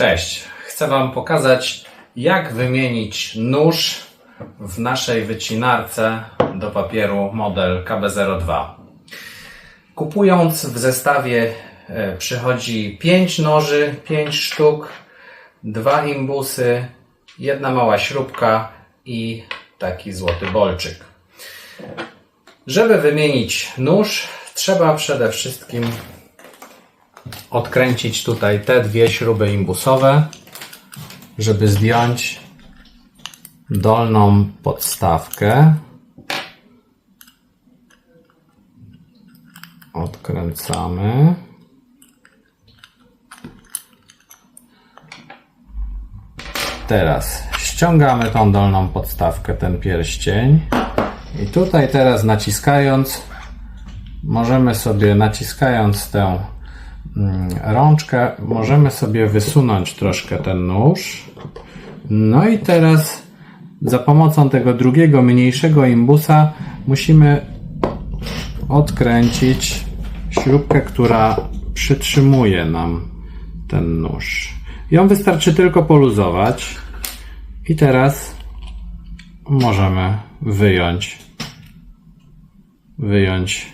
Cześć! Chcę Wam pokazać, jak wymienić nóż w naszej wycinarce do papieru model KB02. Kupując w zestawie e, przychodzi 5 noży, 5 sztuk, dwa imbusy, jedna mała śrubka i taki złoty bolczyk. Żeby wymienić nóż, trzeba przede wszystkim odkręcić tutaj te dwie śruby imbusowe, żeby zdjąć dolną podstawkę. Odkręcamy. Teraz ściągamy tą dolną podstawkę, ten pierścień. I tutaj teraz naciskając, możemy sobie naciskając tę rączkę, możemy sobie wysunąć troszkę ten nóż. No i teraz za pomocą tego drugiego, mniejszego imbusa musimy odkręcić śrubkę, która przytrzymuje nam ten nóż. Ją wystarczy tylko poluzować. I teraz możemy wyjąć wyjąć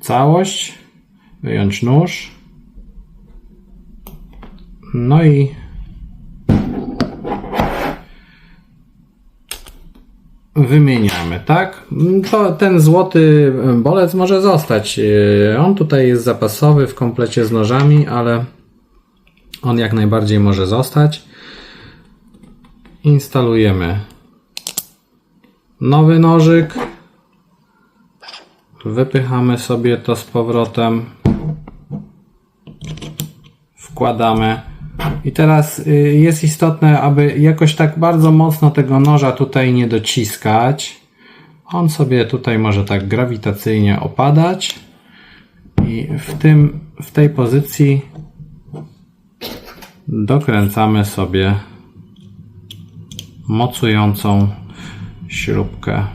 całość, wyjąć nóż. No i wymieniamy, tak? To ten złoty bolec może zostać. On tutaj jest zapasowy w komplecie z nożami, ale on jak najbardziej może zostać. Instalujemy nowy nożyk. Wypychamy sobie to z powrotem. Wkładamy. I teraz y, jest istotne, aby jakoś tak bardzo mocno tego noża tutaj nie dociskać. On sobie tutaj może tak grawitacyjnie opadać. I w, tym, w tej pozycji dokręcamy sobie mocującą śrubkę.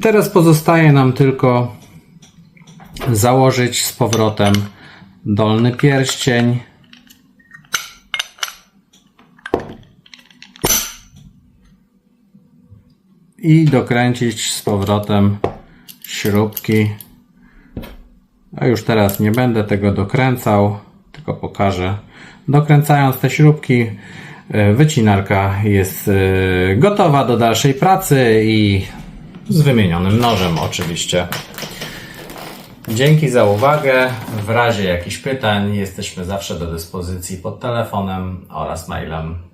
Teraz pozostaje nam tylko założyć z powrotem dolny pierścień. I dokręcić z powrotem śrubki. A już teraz nie będę tego dokręcał, tylko pokażę. Dokręcając te śrubki, e, wycinarka jest e, gotowa do dalszej pracy i z wymienionym nożem oczywiście. Dzięki za uwagę. W razie jakichś pytań jesteśmy zawsze do dyspozycji pod telefonem oraz mailem.